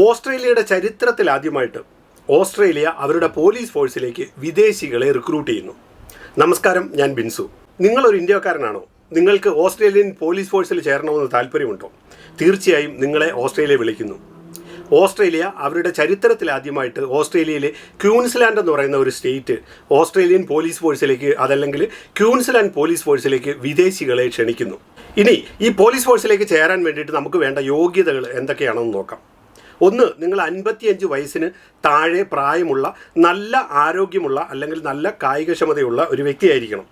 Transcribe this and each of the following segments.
ഓസ്ട്രേലിയയുടെ ചരിത്രത്തിൽ ആദ്യമായിട്ട് ഓസ്ട്രേലിയ അവരുടെ പോലീസ് ഫോഴ്സിലേക്ക് വിദേശികളെ റിക്രൂട്ട് ചെയ്യുന്നു. നമസ്കാരം ഞാൻ ബിൻസു. നിങ്ങളൊരു ഇന്ത്യക്കാരനാണോ? നിങ്ങൾക്ക് ഓസ്ട്രേലിയൻ പോലീസ് ഫോഴ്സിൽ ചേരണമെന്ന് താല്പര്യമുണ്ടോ? തീർച്ചയായും നിങ്ങളെ ഓസ്ട്രേലിയ വിളിക്കുന്നു. ഓസ്ട്രേലിയ അവരുടെ ചരിത്രത്തിൽ ആദ്യമായിട്ട് ഓസ്ട്രേലിയയിലെ ക്യൂൻസ്ലാൻഡ് എന്ന് പറയുന്ന ഒരു സ്റ്റേറ്റ് ഓസ്ട്രേലിയൻ പോലീസ് ഫോഴ്സിലേക്ക് അതല്ലെങ്കിൽ ക്യൂൻസ്ലാൻഡ് പോലീസ് ഫോഴ്സിലേക്ക് വിദേശികളെ ക്ഷണിക്കുന്നു. ഇനി ഈ പോലീസ് ഫോഴ്സിലേക്ക് ചേരാൻ വേണ്ടിയിട്ട് നമുക്ക് വേണ്ട യോഗ്യതകൾ എന്തൊക്കെയാണെന്ന് നോക്കാം. ഒന്ന് നിങ്ങൾ അൻപത്തിയഞ്ച് വയസ്സിന് താഴെ പ്രായമുള്ള നല്ല ആരോഗ്യമുള്ള അല്ലെങ്കിൽ നല്ല കായികക്ഷമതയുള്ള ഒരു വ്യക്തിയായിരിക്കണം.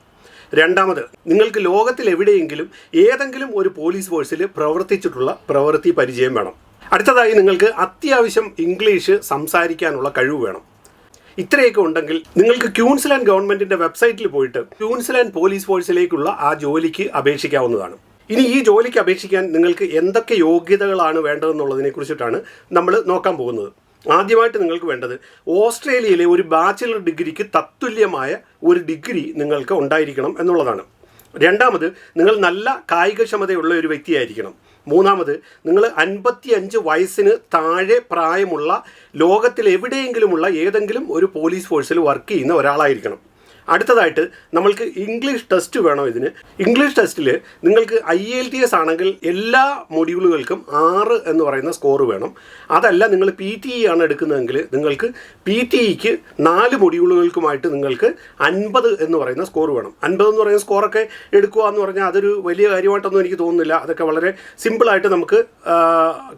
രണ്ടാമത് നിങ്ങൾക്ക് ലോകത്തിൽ എവിടെയെങ്കിലും ഏതെങ്കിലും ഒരു പോലീസ് ഫോഴ്സിൽ പ്രവർത്തിച്ചിട്ടുള്ള പ്രവൃത്തി പരിചയം വേണം. അടുത്തതായി നിങ്ങൾക്ക് അത്യാവശ്യം ഇംഗ്ലീഷ് സംസാരിക്കാനുള്ള കഴിവ് വേണം. ഇത്രയൊക്കെ ഉണ്ടെങ്കിൽ നിങ്ങൾക്ക് ക്യൂൻസ്ലാൻഡ് ഗവൺമെന്റിന്റെ വെബ്സൈറ്റിൽ പോയിട്ട് ക്യൂൻസ്ലാൻഡ് പോലീസ് ഫോഴ്സിലേക്കുള്ള ആ ജോലിക്ക് അപേക്ഷിക്കാവുന്നതാണ്. ഇനി ഈ ജോലിക്ക് അപേക്ഷിക്കാൻ നിങ്ങൾക്ക് എന്തൊക്കെ യോഗ്യതകളാണ് വേണ്ടതെന്നുള്ളതിനെ കുറിച്ചിട്ടാണ് നമ്മൾ നോക്കാൻ പോകുന്നത്. ആദ്യമായിട്ട് നിങ്ങൾക്ക് വേണ്ടത് ഓസ്ട്രേലിയയിലെ ഒരു ബാച്ചിലർ ഡിഗ്രിക്ക് തത്തുല്യമായ ഒരു ഡിഗ്രി നിങ്ങൾക്ക് ഉണ്ടായിരിക്കണം എന്നുള്ളതാണ്. രണ്ടാമത് നിങ്ങൾ നല്ല കായികക്ഷമതയുള്ള ഒരു വ്യക്തിയായിരിക്കണം. മൂന്നാമത് നിങ്ങൾ അൻപത്തി അഞ്ച് വയസ്സിന് താഴെ പ്രായമുള്ള ലോകത്തിൽ എവിടെയെങ്കിലുമുള്ള ഏതെങ്കിലും ഒരു പോലീസ് ഫോഴ്സിൽ വർക്ക് ചെയ്യുന്ന ഒരാളായിരിക്കണം. അടുത്തതായിട്ട് നമ്മൾക്ക് ഇംഗ്ലീഷ് ടെസ്റ്റ് വേണം ഇതിന്? ഇംഗ്ലീഷ് ടെസ്റ്റിൽ നിങ്ങൾക്ക് ഐ എൽ ടി എസ് ആണെങ്കിൽ എല്ലാ മൊഡ്യൂളുകൾക്കും ആറ് എന്ന് പറയുന്ന സ്കോർ വേണം. അതല്ല നിങ്ങൾ പി ടി ഇ ആണ് എടുക്കുന്നതെങ്കിൽ നിങ്ങൾക്ക് പി ടി ഇക്ക് നാല് മൊഡ്യൂളുകൾക്കുമായിട്ട് നിങ്ങൾക്ക് അൻപത് എന്ന് പറയുന്ന സ്കോർ വേണം. അൻപത് എന്ന് പറയുന്ന സ്കോറൊക്കെ എടുക്കുക എന്ന് പറഞ്ഞാൽ അതൊരു വലിയ കാര്യമായിട്ടൊന്നും എനിക്ക് തോന്നുന്നില്ല. അതൊക്കെ വളരെ സിമ്പിളായിട്ട് നമുക്ക്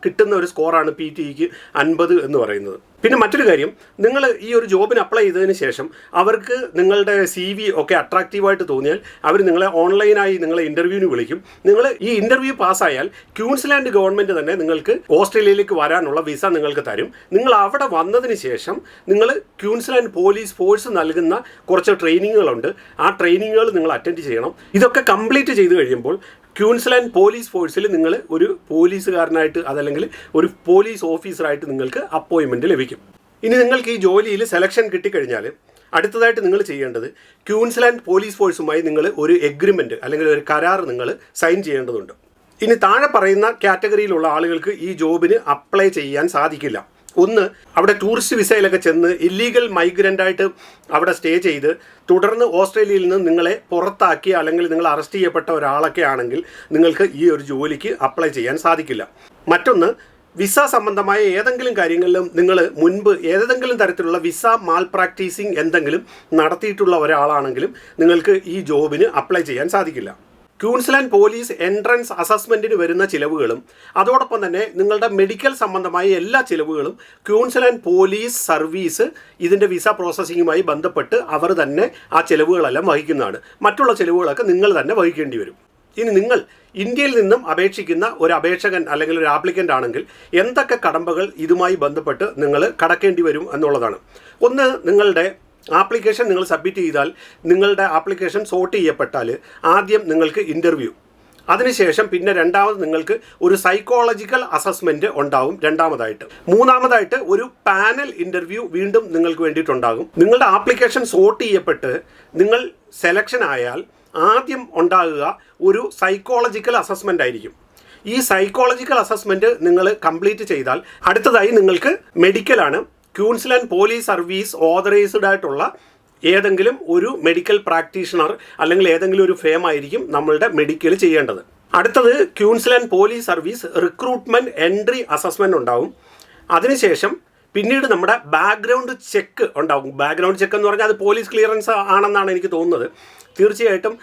കിട്ടുന്ന ഒരു സ്കോറാണ് പി ടി ഇക്ക് അൻപത് എന്ന് പറയുന്നത്. പിന്നെ മറ്റൊരു കാര്യം നിങ്ങൾ ഈ ഒരു ജോബിന് അപ്ലൈ ചെയ്തതിന് ശേഷം അവർക്ക് നിങ്ങളുടെ സി വി ഒക്കെ അട്രാക്റ്റീവായിട്ട് തോന്നിയാൽ അവർ നിങ്ങളെ ഓൺലൈനായി നിങ്ങളെ ഇന്റർവ്യൂവിന് വിളിക്കും. നിങ്ങൾ ഈ ഇന്റർവ്യൂ പാസ്സായാൽ ക്യൂൻസ്ലാൻഡ് ഗവൺമെന്റ് തന്നെ നിങ്ങൾക്ക് ഓസ്ട്രേലിയയിലേക്ക് വരാനുള്ള വിസ നിങ്ങൾക്ക് തരും. നിങ്ങൾ അവിടെ വന്നതിന് ശേഷം നിങ്ങൾ ക്യൂൻസ്ലാൻഡ് പോലീസ് ഫോഴ്സ് നൽകുന്ന കുറച്ച് ട്രെയിനിങ്ങുകളുണ്ട് ആ ട്രെയിനിങ്ങുകൾ നിങ്ങൾ അറ്റൻഡ് ചെയ്യണം. ഇതൊക്കെ കംപ്ലീറ്റ് ചെയ്ത് കഴിയുമ്പോൾ ക്യൂൻസ്ലാൻഡ് പോലീസ് ഫോഴ്സിൽ നിങ്ങൾ ഒരു പോലീസുകാരനായിട്ട് അതല്ലെങ്കിൽ ഒരു പോലീസ് ഓഫീസറായിട്ട് നിങ്ങൾക്ക് അപ്പോയിൻമെന്റ് ലഭിക്കും. ഇനി നിങ്ങൾക്ക് ഈ ജോലിയിൽ സെലക്ഷൻ കിട്ടിക്കഴിഞ്ഞാൽ അടുത്തതായിട്ട് നിങ്ങൾ ചെയ്യേണ്ടത് ക്യൂൻസ്ലാൻഡ് പോലീസ് ഫോഴ്സുമായി നിങ്ങൾ ഒരു എഗ്രിമെന്റ് അല്ലെങ്കിൽ ഒരു കരാർ നിങ്ങൾ സൈൻ ചെയ്യേണ്ടതുണ്ട്. ഇനി താഴെ പറയുന്ന കാറ്റഗറിയിലുള്ള ആളുകൾക്ക് ഈ ജോബിന് അപ്ലൈ ചെയ്യാൻ സാധിക്കില്ല. ഒന്ന് അവിടെ ടൂറിസ്റ്റ് വിസയിലൊക്കെ ചെന്ന് ഇല്ലീഗൽ മൈഗ്രന്റ് ആയിട്ട് അവിടെ സ്റ്റേ ചെയ്ത് തുടർന്ന് ഓസ്ട്രേലിയയിൽ നിന്ന് നിങ്ങളെ പുറത്താക്കി അല്ലെങ്കിൽ നിങ്ങൾ അറസ്റ്റ് ചെയ്യപ്പെട്ട ഒരാളൊക്കെ ആണെങ്കിൽ നിങ്ങൾക്ക് ഈ ഒരു ജോലിക്ക് അപ്ലൈ ചെയ്യാൻ സാധിക്കില്ല. മറ്റൊന്ന് വിസ സംബന്ധമായ ഏതെങ്കിലും കാര്യങ്ങളിലും നിങ്ങൾ മുൻപ് ഏതെങ്കിലും തരത്തിലുള്ള വിസ മാൽ പ്രാക്ടീസിങ് എന്തെങ്കിലും നടത്തിയിട്ടുള്ള ഒരാളാണെങ്കിലും നിങ്ങൾക്ക് ഈ ജോബിന് അപ്ലൈ ചെയ്യാൻ സാധിക്കില്ല. ക്യൂൻസ്ലാൻഡ് പോലീസ് എൻട്രൻസ് അസസ്മെന്റിന് വരുന്ന ചിലവുകളും അതോടൊപ്പം തന്നെ നിങ്ങളുടെ മെഡിക്കൽ സംബന്ധമായ എല്ലാ ചിലവുകളും ക്യൂൻസ്ലാൻഡ് പോലീസ് സർവീസ് ഇതിന്റെ വിസ പ്രോസസ്സിങ്ങുമായി ബന്ധപ്പെട്ട് അവർ തന്നെ ആ ചിലവുകളെല്ലാം വഹിക്കുന്നതാണ്. മറ്റുള്ള ചിലവുകളൊക്കെ നിങ്ങൾ തന്നെ വഹിക്കേണ്ടി വരും. ഇനി നിങ്ങൾ ഇന്ത്യയിൽ നിന്നും അപേക്ഷിക്കുന്ന ഒരു അപേക്ഷകൻ അല്ലെങ്കിൽ ഒരു ആപ്ലിക്കന്റ് ആണെങ്കിൽ എന്തൊക്കെ കടമ്പകൾ ഇതുമായി ബന്ധപ്പെട്ട് നിങ്ങൾ കടക്കേണ്ടി വരും എന്നുള്ളതാണ്. ഒന്ന് നിങ്ങളുടെ ആപ്ലിക്കേഷൻ നിങ്ങൾ സബ്മിറ്റ് ചെയ്താൽ നിങ്ങളുടെ ആപ്ലിക്കേഷൻ സോർട്ട് ചെയ്യപ്പെട്ടാൽ ആദ്യം നിങ്ങൾക്ക് ഇന്റർവ്യൂ. അതിനുശേഷം പിന്നെ രണ്ടാമത് നിങ്ങൾക്ക് ഒരു സൈക്കോളജിക്കൽ അസസ്മെന്റ് ഉണ്ടാവും രണ്ടാമതായിട്ട്. മൂന്നാമതായിട്ട് ഒരു പാനൽ ഇന്റർവ്യൂ വീണ്ടും നിങ്ങൾക്ക് വേണ്ടിയിട്ടുണ്ടാകും. നിങ്ങളുടെ ആപ്ലിക്കേഷൻ സോർട്ട് ചെയ്യപ്പെട്ട് നിങ്ങൾ സെലക്ഷൻ ആയാൽ ആദ്യം ഉണ്ടാകുക ഒരു സൈക്കോളജിക്കൽ അസസ്മെന്റ് ആയിരിക്കും. ഈ സൈക്കോളജിക്കൽ അസസ്മെന്റ് നിങ്ങൾ കംപ്ലീറ്റ് ചെയ്താൽ അടുത്തതായി നിങ്ങൾക്ക് മെഡിക്കലാണ് ക്യൂൻസ്ലാൻഡ് പോലീസ് സർവീസ് ഓതറൈസ്ഡ് ആയിട്ടുള്ള ഏതെങ്കിലും ഒരു മെഡിക്കൽ പ്രാക്ടീഷണർ അല്ലെങ്കിൽ ഏതെങ്കിലും ഒരു ഫേം ആയിരിക്കും നമ്മളുടെ മെഡിക്കൽ ചെയ്യേണ്ടത്. അടുത്തത് Queensland police service recruitment entry assessment ഉണ്ടാവും. അതിനുശേഷം പിന്നീട് നമ്മുടെ ബാക്ക്ഗ്രൗണ്ട് ചെക്ക് ഉണ്ടാകും. ബാക്ക്ഗ്രൗണ്ട് ചെക്ക് എന്ന് പറഞ്ഞാൽ അത് പോലീസ് ക്ലിയറൻസ് ആണെന്നാണ് എനിക്ക് തോന്നുന്നത്. തീർച്ചയായിട്ടും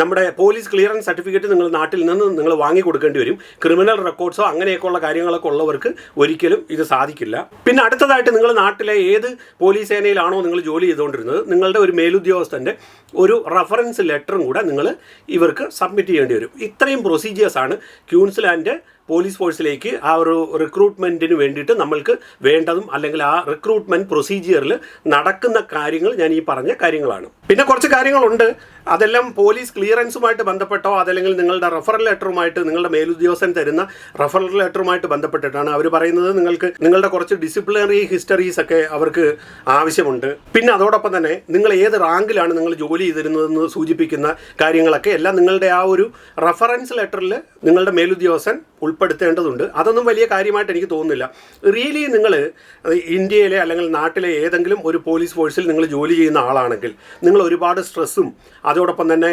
നമ്മുടെ പോലീസ് ക്ലിയറൻസ് സർട്ടിഫിക്കറ്റ് നിങ്ങൾ നാട്ടിൽ നിന്ന് നിങ്ങൾ വാങ്ങി കൊടുക്കേണ്ടി വരും. ക്രിമിനൽ റെക്കോർഡ്സോ അങ്ങനെയൊക്കെയുള്ള കാര്യങ്ങളൊക്കെ ഉള്ളവർക്ക് ഒരിക്കലും ഇത് സാധിക്കില്ല. പിന്നെ അടുത്തതായിട്ട് നിങ്ങൾ നാട്ടിലെ ഏത് പോലീസ് സേനയിലാണോ നിങ്ങൾ ജോലി ചെയ്തുകൊണ്ടിരുന്നത് നിങ്ങളുടെ ഒരു മേലുദ്യോഗസ്ഥന്റെ ഒരു റഫറൻസ് ലെറ്ററും കൂടെ നിങ്ങൾ ഇവർക്ക് സബ്മിറ്റ് ചെയ്യേണ്ടി വരും. ഇത്രയും പ്രൊസീജിയേഴ്സാണ് ക്യൂൻസ്ലാൻഡ് പോലീസ് ഫോഴ്സിലേക്ക് ആ ഒരു റിക്രൂട്ട്മെന്റിന് വേണ്ടിയിട്ട് നമ്മൾക്ക് വേണ്ടതും അല്ലെങ്കിൽ ആ റിക്രൂട്ട്മെന്റ് പ്രൊസീജിയറിൽ നടക്കുന്ന കാര്യങ്ങൾ ഞാൻ ഈ പറഞ്ഞ കാര്യങ്ങളാണ്. പിന്നെ കുറച്ച് കാര്യങ്ങളുണ്ട്. അതെല്ലാം പോലീസ് ക്ലിയറൻസുമായിട്ട് ബന്ധപ്പെട്ടോ അതല്ലെങ്കിൽ നിങ്ങളുടെ റെഫറൽ ലെറ്ററുമായിട്ട് നിങ്ങളുടെ മേലുദ്യോഗസ്ഥൻ തരുന്ന റെഫറൽ ലെറ്ററുമായിട്ട് ബന്ധപ്പെട്ടിട്ടാണ് അവർ പറയുന്നത്. നിങ്ങൾക്ക് നിങ്ങളുടെ കുറച്ച് ഡിസിപ്ലിനറി ഹിസ്റ്ററീസ് ഒക്കെ അവർക്ക് ആവശ്യമുണ്ട്. പിന്നെ അതോടൊപ്പം തന്നെ നിങ്ങൾ ഏത് റാങ്കിലാണ് നിങ്ങൾ ജോലി ചെയ്തിരുന്നതെന്ന് സൂചിപ്പിക്കുന്ന കാര്യങ്ങളൊക്കെ എല്ലാം നിങ്ങളുടെ ആ ഒരു റെഫറൻസ് ലെറ്ററിൽ നിങ്ങളുടെ മേലുദ്യോഗസ്ഥൻ ഉൾപ്പെടുത്തേണ്ടതുണ്ട്. അതൊന്നും വലിയ കാര്യമായിട്ട് എനിക്ക് തോന്നുന്നില്ല. റിയലി നിങ്ങൾ ഇന്ത്യയിലെ അല്ലെങ്കിൽ നാട്ടിലെ ഏതെങ്കിലും ഒരു പോലീസ് ഫോഴ്സിൽ നിങ്ങൾ ജോലി ചെയ്യുന്ന ആളാണെങ്കിൽ നിങ്ങൾ ഒരുപാട് സ്ട്രെസ്സും അതോടൊപ്പം തന്നെ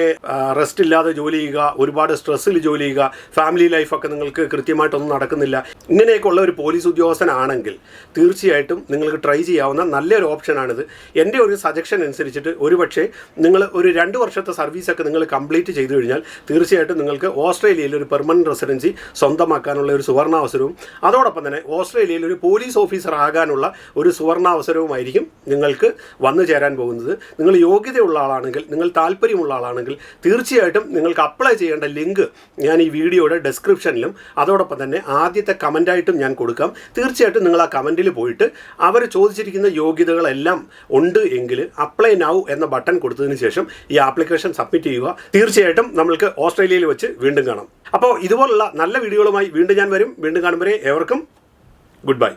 റെസ്റ്റ് ഇല്ലാതെ ജോലി ചെയ്യുക ഒരുപാട് സ്ട്രെസ്സിൽ ജോലി ചെയ്യുക ഫാമിലി ലൈഫൊക്കെ നിങ്ങൾക്ക് കൃത്യമായിട്ടൊന്നും നടക്കുന്നില്ല. ഇങ്ങനെയൊക്കെയുള്ള ഒരു പോലീസ് ഉദ്യോഗസ്ഥനാണെങ്കിൽ തീർച്ചയായിട്ടും നിങ്ങൾക്ക് ട്രൈ ചെയ്യാവുന്ന നല്ലൊരു ഓപ്ഷനാണിത് എന്റെ ഒരു സജഷൻ അനുസരിച്ചിട്ട് ഒരുപക്ഷെ നിങ്ങൾ ഒരു രണ്ട് വർഷത്തെ സർവീസൊക്കെ നിങ്ങൾ കംപ്ലീറ്റ് ചെയ്തു കഴിഞ്ഞാൽ തീർച്ചയായിട്ടും നിങ്ങൾക്ക് ഓസ്ട്രേലിയയിൽ ഒരു പെർമനന്റ് റെസിഡൻസി സ്വന്തമാക്കാനുള്ള ഒരു സുവർണാവസരവും അതോടൊപ്പം തന്നെ ഓസ്ട്രേലിയയിൽ ഒരു പോലീസ് ഓഫീസർ ആകാനുള്ള ഒരു സുവർണാവസരവുമായിരിക്കും നിങ്ങൾക്ക് വന്നു ചേരാൻ പോകുന്നത്. നിങ്ങൾ യോഗ്യതയുള്ള ആളാണെങ്കിൽ നിങ്ങൾ താല്പര്യമുള്ള ആളാണെങ്കിൽ തീർച്ചയായിട്ടും നിങ്ങൾക്ക് അപ്ലൈ ചെയ്യേണ്ട ലിങ്ക് ഞാൻ ഈ വീഡിയോയുടെ ഡെസ്ക്രിപ്ഷനിലും അതോടൊപ്പം തന്നെ ആദ്യത്തെ കമന്റായിട്ടും ഞാൻ കൊടുക്കാം. തീർച്ചയായിട്ടും നിങ്ങൾ ആ കമന്റിൽ പോയിട്ട് അവർ ചോദിച്ചിരിക്കുന്ന യോഗ്യതകളെല്ലാം ഉണ്ട് എങ്കിൽ അപ്ലൈ നൗ എന്ന ബട്ടൺ കൊടുത്തതിന് ശേഷം ഈ ആപ്ലിക്കേഷൻ സബ്മിറ്റ് ചെയ്യുക. തീർച്ചയായിട്ടും നമ്മൾക്ക് ഓസ്ട്രേലിയയിൽ വെച്ച് വീണ്ടും കാണാം. അപ്പോൾ ഇതുപോലുള്ള നല്ല വീഡിയോകളുമായി വീണ്ടും ഞാൻ വരും. വീണ്ടും കാണും വരെ ഏവർക്കും ഗുഡ് ബൈ.